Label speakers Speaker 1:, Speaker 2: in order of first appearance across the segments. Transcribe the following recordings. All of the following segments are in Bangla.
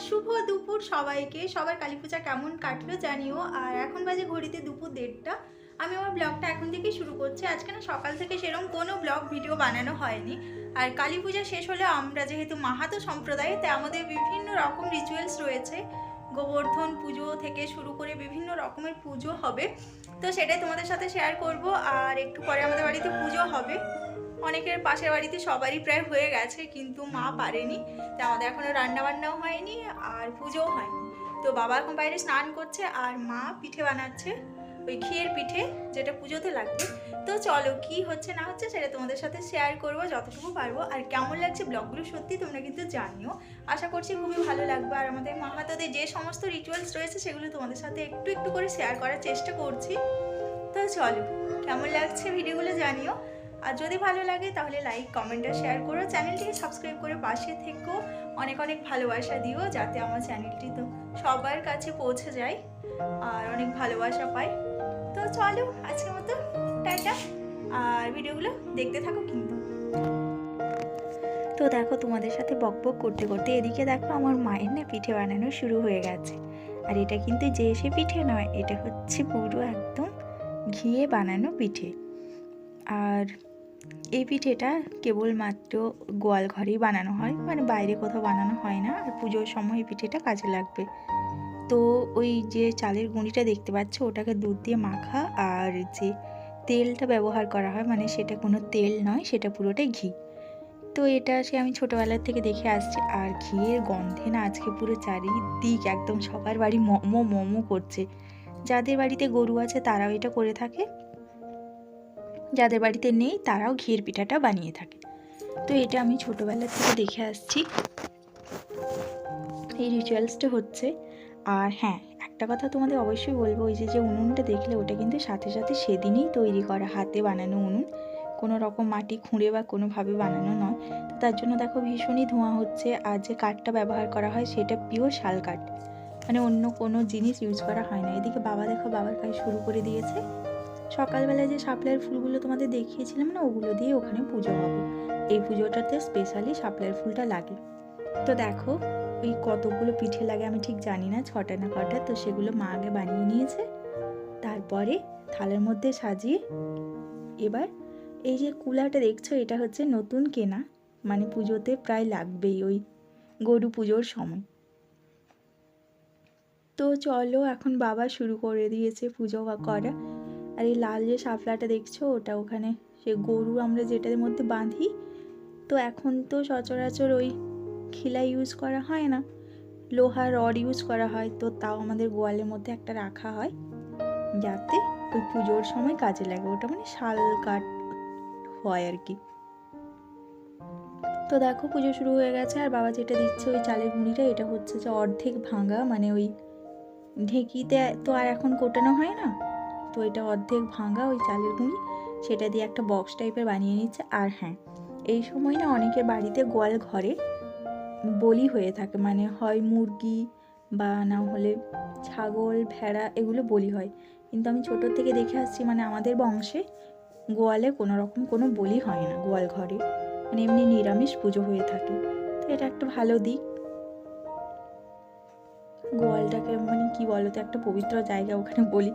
Speaker 1: শুভ দুপুর সবাইকে। সবার কালী পূজা কেমন কাটলো জানিও। আর এখন বাজে ঘড়িতে দুপুর দেড়টা। আমি আমার ব্লগটা এখন থেকেই শুরু করছি। আজকে না সকাল থেকে সেরকম কোনো ব্লগ, ভিডিও বানানো হয়নি। আর কালী পূজা শেষ হলে আমরা যেহেতু মাহাতো সম্প্রদায়, তাই আমাদের বিভিন্ন রকম রিচুয়ালস রয়েছে। গোবর্ধন পুজো থেকে শুরু করে বিভিন্ন রকমের পুজো হবে। তো সেটাই তোমাদের সাথে শেয়ার করব। আর একটু পরে আমাদের বাড়িতে পুজো হবে। অনেকের পাশের বাড়িতে সবারই প্রায় হয়ে গেছে, কিন্তু মা পারেনি। তো আমাদের এখনও রান্না বান্নাও হয়নি আর পুজোও হয়নি। তো বাবা এখন বাইরে স্নান করছে আর মা পিঠে বানাচ্ছে ওই ঘিয়ের পিঠে, যেটা পুজোতে লাগবে। তো চলো কি হচ্ছে না হচ্ছে সেটা তোমাদের সাথে শেয়ার করব যতটুকু পারব। আর কেমন লাগছে ব্লগগুলো সত্যি তোমরা কিন্তু জানিও। আশা করছি খুবই ভালো লাগবে। আর আমাদের মাহাতাদের যে সমস্ত রিচুয়ালস রয়েছে সেগুলো তোমাদের সাথে একটু একটু করে শেয়ার করার চেষ্টা করছি। তো চলো, কেমন লাগছে ভিডিওগুলো জানিও। আর যদি ভালো লাগে, তাহলে লাইক কমেন্ট আর শেয়ার করো। চ্যানেলটিকে সাবস্ক্রাইব করে পাশে থেকো। অনেক অনেক ভালোবাসা দিও, যাতে আমার চ্যানেলটি তো সবার কাছে পৌঁছে যায় আর অনেক ভালোবাসা পাই তো চলো, আজকের মতো টাটা। আর ভিডিওগুলো দেখতে থাকো কিন্তু। তো দেখো, তোমাদের সাথে বক বক করতে করতে এদিকে দেখো, আমার মায়ের না পিঠে বানানো শুরু হয়ে গেছে। আর এটা কিন্তু যে সে পিঠে নয়, এটা হচ্ছে পুরো একদম ঘিয়ে বানানো পিঠে। আর এই পিঠেটা কেবলমাত্র গোয়াল ঘরেই বানানো হয় মানে বাইরে কোথাও বানানো হয় না, আর পুজোর সময় এই পিঠেটা কাজে লাগবে। তো ওই যে চালের গুঁড়িটা দেখতে পাচ্ছ, ওটাকে দুধ দিয়ে মাখা, আর যে তেলটা ব্যবহার করা হয় মানে সেটা কোনো তেল নয়, সেটা পুরোটাই ঘি। তো এটা সে আমি ছোটোবেলার থেকে দেখে আসছি, আর ঘিয়ের গন্ধে না আজকে পুরো চারিদিক একদম সবার বাড়ি মোমো মোমো করছে। যাদের বাড়িতে গরু আছে তারাও এটা করে থাকে। যাদের বাড়িতে নেই তারাও ঘিয়ের পিঠাটা বানিয়ে থাকে। তো এটা আমি ছোটোবেলা থেকে দেখে আসছি। এই রিচুয়ালসটা হচ্ছে। আর হ্যাঁ একটা কথা তোমাদের অবশ্যই বলব, ওই যে যে উনুনটা দেখলে ওটা কিন্তু সাথে সাথে সেদিনই তৈরি করা, হাতে বানানো উনুন। কোনো রকম মাটি খুঁড়ে বা কোনোভাবে বানানো নয়। তো তার জন্য দেখো ভীষণই ধোঁয়া হচ্ছে। আর যে কাঠটা ব্যবহার করা হয় সেটা পিওর শাল কাঠ। মানে অন্য কোনো জিনিস ইউজ করা হয় না। এদিকে বাবা দেখো বাবার কাজ শুরু করে দিয়েছে। সকালবেলায় যে শাপলার ফুলগুলো তোমাদের দেখিয়েছিলাম না, ওগুলো দিয়ে ওখানে পুজো হবে। এই পুজোটাতে স্পেশালি শাপলার ফুলটা লাগে। তো দেখো, ওই কতগুলো পিঠে লাগে আমি ঠিক জানি না, ছটা না কটা, তো সেগুলো মা আগে বানিয়ে নিয়েছে। তারপরে থালের মধ্যে সাজিয়ে এবার এই যে কুলাটা দেখছ, এটা হচ্ছে নতুন কেনা। মানে পুজোতে প্রায় লাগবেই ওই গরু পুজোর সময়। তো চলো, এখন বাবা শুরু করে দিয়েছে পুজো করা। আর এই লাল যে শাপলাটা দেখছ, ওটা ওখানে। সে গরু আমরা যেটার মধ্যে বাঁধি, তো এখন তো সচরাচর ওই খিলা ইউজ করা হয় না লোহার রড ইউজ করা হয়, তো তাও আমাদের গোয়ালের মধ্যে একটা রাখা হয়, যাতে ওই পুজোর সময় কাজে লাগে। ওটা মানে শাল কাঠ হয় আর কি। তো দেখো পুজো শুরু হয়ে গেছে, আর বাবা যেটা দিচ্ছে ওই চালের গুঁড়িটা, এটা হচ্ছে যে অর্ধেক ভাঙা মানে ওই ঢেঁকিতে তো আর এখন কোটানো হয় না তো এটা অর্ধেক ভাঙা ওই চালের গুঁড়ি, সেটা দিয়ে একটা বক্স টাইপের বানিয়ে নিচ্ছে। আর হ্যাঁ এই সময় না অনেকের বাড়িতে গোয়াল ঘরে বলি হয়ে থাকে। মানে হয় মুরগি বা না হলে ছাগল, ভেড়া, এগুলো বলি হয়। কিন্তু আমি ছোটোর থেকে দেখে আসছি মানে আমাদের বংশে গোয়ালে কোনো রকম কোনো বলি হয় না গোয়াল ঘরে। মানে এমনি নিরামিষ পুজো হয়ে থাকে। তো এটা একটা ভালো দিক। গোয়ালটাকে মানে কি বলো তো একটা পবিত্র জায়গা ওখানে বলি।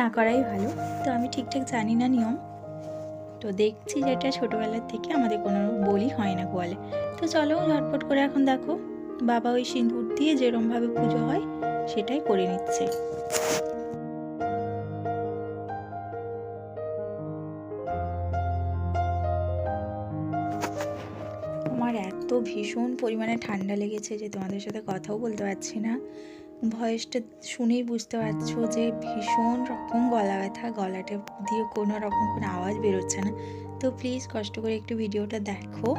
Speaker 1: না করাই ভালো। তো আমি ঠিকঠাক জানি না নিয়ম। তো দেখছি যে এটা ছোটোবেলার থেকে আমাদের কোনো বলি হয় না গোয়ালে। তো চলো ঝটপট করে এখন দেখো, বাবা ওই সিঁদুর দিয়ে যেরমভাবে পুজো হয়, সেটাই করে নিচ্ছে। আমার এত ভীষণ পরিমাণে ঠান্ডা লেগেছে যে তোমাদের সাথে কথাও বলতে পারছি না। ভয়েসটা শুনেই বুঝতে পারছ যে ভীষণ রকম গলা ব্যথা, গলাটা দিয়ে কোনো রকম কোনো আওয়াজ বেরোচ্ছে না। তো প্লিজ কষ্ট করে একটু ভিডিওটা দেখো।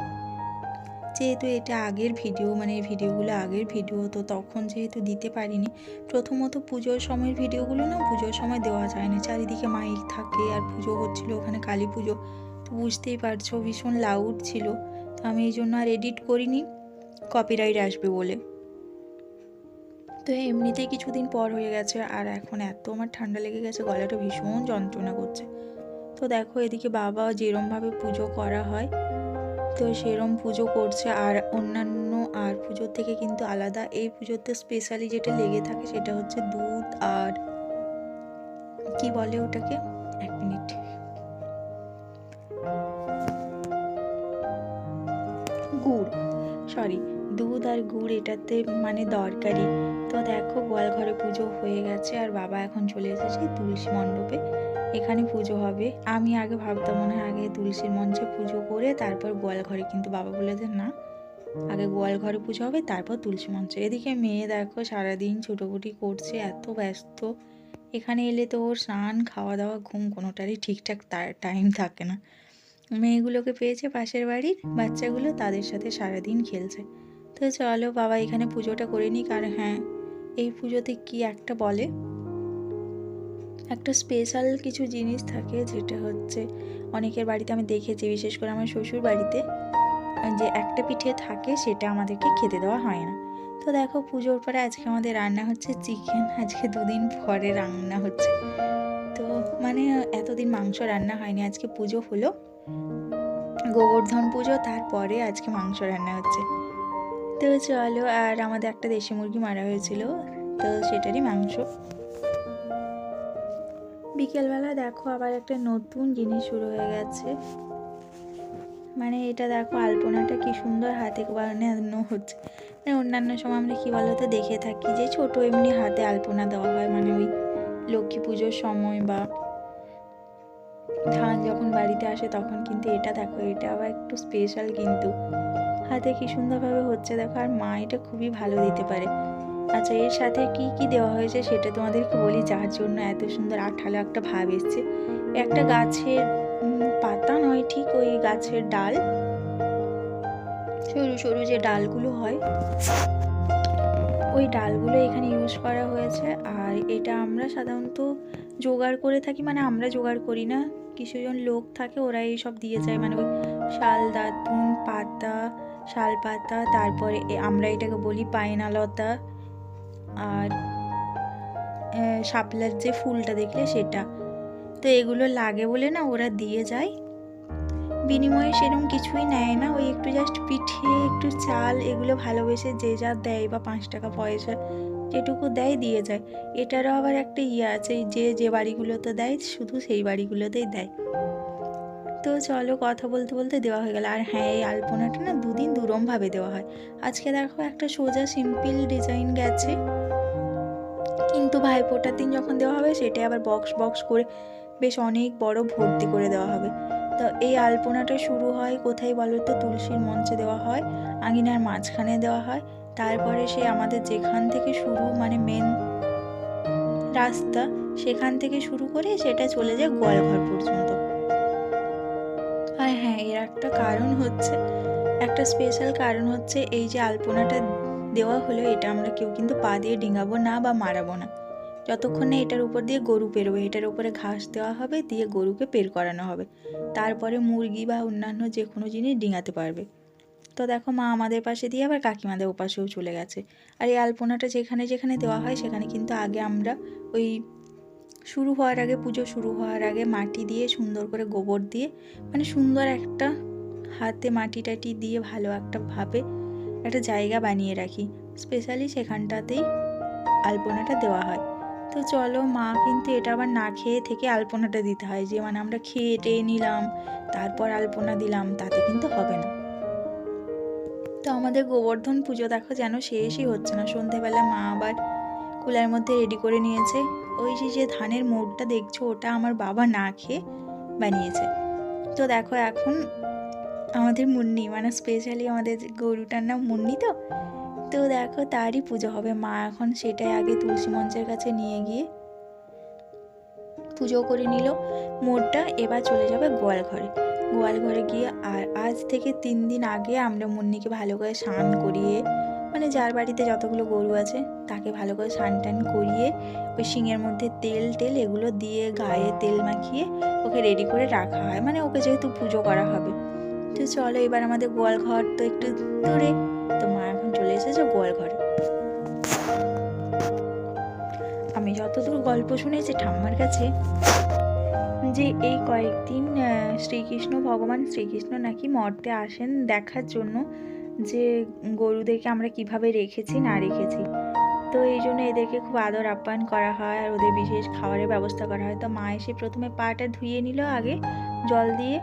Speaker 1: যেহেতু এটা আগের ভিডিও মানে ভিডিওগুলো আগের ভিডিও তো তখন যেহেতু দিতে পারিনি, প্রথমত পুজোর সময়ের ভিডিওগুলো না পুজোর সময় দেওয়া যায় না চারিদিকে মাইক থাকে আর পুজো হচ্ছিল ওখানে কালী পুজো। তো বুঝতেই পারছ ভীষণ লাউড ছিল। তো আমি এই জন্য আর এডিট করিনি। কপিরাইট আসবে বলে। তো এমনিতেই কিছুদিন পর হয়ে গেছে আর এখন এত আমার ঠান্ডা লেগে গেছে, গলাটা ভীষণ যন্ত্রণা করছে। তো দেখো এদিকে বাবা যেরমভাবে পুজো করা হয়, তো সেরম পুজো করছে আর অন্যান্য আর পুজোর থেকে কিন্তু আলাদা। এই পুজোতে স্পেশালি যেটা লেগে থাকে সেটা হচ্ছে দুধ আর কি বলে ওটাকে? এক মিনিট। গুড় সরি দুধ আর গুড় এটাতে মানে দরকারি। তো দেখো গোয়াল ঘরে পুজো হয়ে গেছে আর বাবা এখন চলে এসেছে তুলসী মণ্ডপে। এখানে পুজো হবে। আমি আগে ভাবতাম মনে হয় আগে তুলসীর মঞ্চে পুজো করে তারপর গোয়াল ঘরে, কিন্তু বাবা বলে যে না। আগে গোয়াল ঘরে পুজো হবে, তারপর তুলসী মঞ্চে। এদিকে মেয়ে দেখো সারাদিন ছুটোপুটি করছে, এত ব্যস্ত। এখানে এলে তো ওর স্নান খাওয়া দাওয়া ঘুম কোনোটারই ঠিকঠাক তার টাইম থাকে না। মেয়েগুলোকে পেয়েছে পাশের বাড়ির, বাচ্চাগুলো তাদের সাথে সারাদিন খেলছে। তো চলো বাবা এখানে পুজোটা করে নিক আর হ্যাঁ এই পুজোতে কি একটা বলে? একটা স্পেশাল কিছু জিনিস থাকে যেটা হচ্ছে অনেকের বাড়িতে আমি দেখেছি, বিশেষ করে আমার শ্বশুর বাড়িতে, যে একটা পিঠে থাকে সেটা আমাদেরকে খেতে দেওয়া হয় না। তো দেখো পুজোর পরে আজকে আমাদের রান্না হচ্ছে চিকেন, আজকে দুদিন পরে রান্না হচ্ছে। তো মানে এতদিন মাংস রান্না হয়নি, আজকে পুজো হলো। গোবর্ধন পুজো, তারপরে আজকে মাংস রান্না হচ্ছে। তো চলো, আর আমাদের একটা দেশি মুরগি মারা হয়েছিল, তো সেটারই মাংস। বিকেলবেলা দেখো আবার একটা নতুন জিনিস শুরু হয়ে গেছে। মানে এটা দেখো, আলপনাটা কি সুন্দর হাতে বানানো হচ্ছে। মানে অন্যান্য সময় আমরা কী বলো তো দেখে থাকি যে ছোট এমনি হাতে আলপনা দেওয়া হয়। মানে ওই লক্ষ্মী পুজোর সময় বা ধান যখন বাড়িতে আসে তখন কিন্তু এটা দেখো, এটা আবার একটু স্পেশাল কিন্তু। হাতে কি সুন্দরভাবে হচ্ছে দেখো, আর মা এটা খুবই ভালো দিতে পারে। আচ্ছা এর সাথে কি কি দেওয়া হয়েছে সেটা তোমাদেরকে বলি, যার জন্য এত সুন্দর আঠালো একটা ভাব এসছে। একটা গাছের পাতা নয়, ঠিক ওই গাছের ডাল। সরু সরু যে ডালগুলো হয়, ওই ডালগুলো এখানে ইউজ করা হয়েছে। আর এটা আমরা সাধারণত জোগাড় করে থাকি মানে আমরা জোগাড় করি না। কিছুজন লোক থাকে, ওরা এইসব দিয়ে যায় মানে ওই শাল দাতুন পাতা শাল পাতা তারপরে আমরা এটাকে বলি পায়নালতা আর আহ, শাপলার যে ফুলটা দেখলে সেটা। তো এগুলো লাগে বলে না ওরা দিয়ে যায়। বিনিময়ে সেরকম কিছুই নেয় না। ওই একটু জাস্ট পিঠে একটু চাল এগুলো ভালোবেসে যে যা দেয় বা পাঁচ টাকা পয়সা যেটুকু দেয় দিয়ে যায়। এটারও আবার একটা ইয়ে আছে যে যে বাড়িগুলোতে দেয় শুধু সেই বাড়িগুলোতেই দেয়। তো চলো কথা বলতে বলতে দেওয়া হয়ে গেল। আর হ্যাঁ এই আলপনাটা না দুদিন দুরমভাবে দেওয়া হয়। আজকে দেখো একটা সোজা সিম্পল ডিজাইন গেছে। কিন্তু ভাইফোঁটার দিন যখন দেওয়া হবে, সেটাই আবার বক্স বক্স করে বেশ অনেক বড় ভর্তি করে দেওয়া হবে। তো এই আলপনাটা শুরু হয় কোথায় বলো তো? তুলসীর মঞ্চে দেওয়া হয়, আঙিনার মাঝখানে দেওয়া হয়। তারপরে সে আমাদের যেখান থেকে শুরু মানে মেন রাস্তা, সেখান থেকে শুরু করে সেটা চলে যায় গোয়ালঘর পর্যন্ত। একটা কারণ হচ্ছে, একটা স্পেশাল কারণ হচ্ছে এই যে আলপনাটা দেওয়া হলো, এটা আমরা কেউ কিন্তু পা দিয়ে ডিঙাবো না বা মারাবো না। যতক্ষণ না এটার উপর দিয়ে গরু পেরোবে, এটার উপরে ঘাস দেওয়া হবে, দিয়ে গরুকে পের করানো হবে। তারপরে মুরগি বা অন্যান্য যে কোনো জিনিস ডিঙাতে পারবে। তো দেখো মা আমাদের পাশে দিয়ে আবার কাকিমাদের ওপাশেও চলে গেছে। আর এই আলপনাটা যেখানে যেখানে দেওয়া হয়, সেখানে কিন্তু আগে আমরা ওই শুরু হওয়ার আগে পুজো শুরু হওয়ার আগে মাটি দিয়ে সুন্দর করে গোবর দিয়ে মানে সুন্দর একটা হাতে মাটি টাটি দিয়ে ভালো একটা ভাবে একটা জায়গা বানিয়ে রাখি। স্পেশালি সেখানটাতেই আলপনাটা দেওয়া হয়। তো চলো মা কিন্তু এটা আবার না খেয়ে থেকে আলপনাটা দিতে হয়। যে মানে আমরা খেয়ে টেয়ে নিলাম, তারপর আলপনা দিলাম, তাতে কিন্তু হবে না। তো আমাদের গোবর্ধন পুজো দেখো যেন শেষই হচ্ছে না। সন্ধেবেলা মা আবার কুলার মধ্যে রেডি করে নিয়েছে। ওই যে যে ধানের মোড়টা দেখছ, ওটা আমার বাবা না খেয়ে বানিয়েছে। তো দেখো এখন আমাদের মুন্নি মানে স্পেশালি আমাদের গরুটার নাম মুন্নি তো? তো দেখো তারই পুজো হবে। মা এখন সেটাই আগে তুলসী মঞ্চের কাছে নিয়ে গিয়ে পুজো করে নিল। মোড়টা এবার চলে যাবে গোয়াল ঘরে গোয়াল ঘরে গিয়ে আর আজ থেকে তিন দিন আগে আমরা মুন্নিকে ভালো করে স্নান করিয়ে মানে যার বাড়িতে যতগুলো গরু আছে, তাকে ভালো করে স্নান টান করিয়ে ওই শিঙের মধ্যে তেল টেল এগুলো দিয়ে গায়ে তেল মাখিয়ে ওকে রেডি করে রাখা হয়। মানে ওকে যেহেতু পুজো করা হবে। তো চলো এবার আমাদের গোয়াল ঘর তো একটু দূরে। তো মা এখন চলে এসেছে গোয়াল ঘরে। আমি যতদূর গল্প শুনেছি ঠাম্মার কাছে যে এই কয়েকদিন শ্রীকৃষ্ণ, ভগবান শ্রীকৃষ্ণ নাকি মর্তে আসেন দেখার জন্য। যে গরুদেরকে আমরা কীভাবে রেখেছি, না রেখেছি। তো এই জন্য এদেরকে খুব আদর আপ্যায়ন করা হয় আর ওদের বিশেষ খাবারের ব্যবস্থা করা হয়। তো মা এসে প্রথমে পাটা ধুয়ে নিল আগে, জল দিয়ে।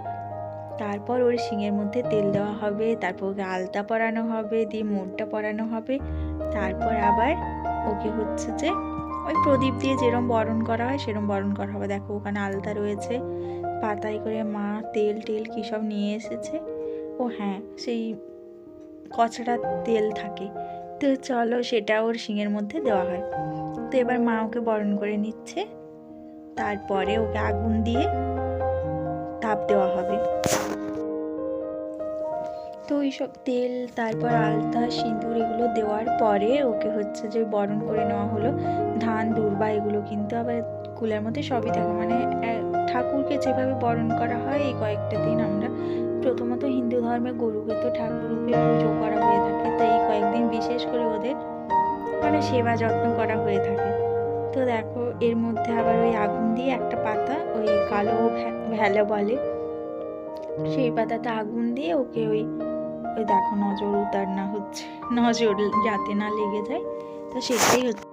Speaker 1: তারপর ওর শিঙের মধ্যে তেল দেওয়া হবে, তারপর ওকে আলতা পরানো হবে, দিয়ে মোড়টা পরানো হবে। তারপর আবার ওকে হচ্ছে যে ওই প্রদীপ দিয়ে যেরম বরণ করা হয়, সেরম বরণ করা হবে। দেখো ওখানে আলতা রয়েছে, পাতায় করে মা তেল টেল কী সব নিয়ে এসেছে। ও হ্যাঁ সেই কচড়া তেল থাকে। তো চলো সেটা ওর শিঙের মধ্যে দেওয়া হয়। তো এবার মা ওকে বরণ করে নিচ্ছে। তারপরে ওকে আগুন দিয়ে তাপ দেওয়া হবে। তো এইসব তেল, তারপর আলতা, সিঁদুর এগুলো দেওয়ার পরে ওকে হচ্ছে যে বরণ করে নেওয়া হলো। ধান, দুর্বা এগুলো কিন্তু আবার কুলের মধ্যে সবই থাকে। মানে ঠাকুরকে যেভাবে বরণ করা হয় এই কয়েকটা দিন আমরা প্রথমত হিন্দু ধর্মে গরুকে তো ঠাকুর রূপে পুজো করা হয়ে থাকে তো এই কয়েকদিন বিশেষ করে ওদের মানে সেবা যত্ন করা হয়ে থাকে। তো দেখো, এর মধ্যে আবার ওই আগুন দিয়ে একটা পাতা, ওই কালো ভ্যালা বলে, সেই পাতাটা আগুন দিয়ে ওকে ওই ওই দেখো নজর উতার না হচ্ছে, নজর যাতে না লেগে যায়, তো সেটাই হচ্ছে।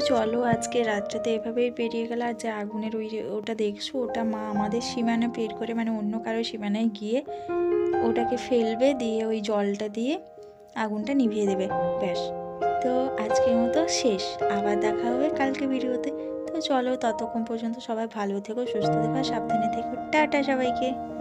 Speaker 1: চলো, আজকে রাত্রেতে এভাবেই পেরিয়ে গেল। আর যে আগুনের ওই ওটা দেখছ, ওটা মা আমাদের সীমানা পের করে মানে অন্য কারও সীমানায় গিয়ে ওটাকে ফেলবে, দিয়ে ওই জলটা দিয়ে আগুনটা নিভিয়ে দেবে। ব্যাস। তো আজকের মতো শেষ। আবার দেখা হবে কালকে ভিডিওতে। তো চলো, ততক্ষণ পর্যন্ত সবাই ভালো থেকো, সুস্থ থেকো সাবধানে থেকো। টাটা সবাইকে।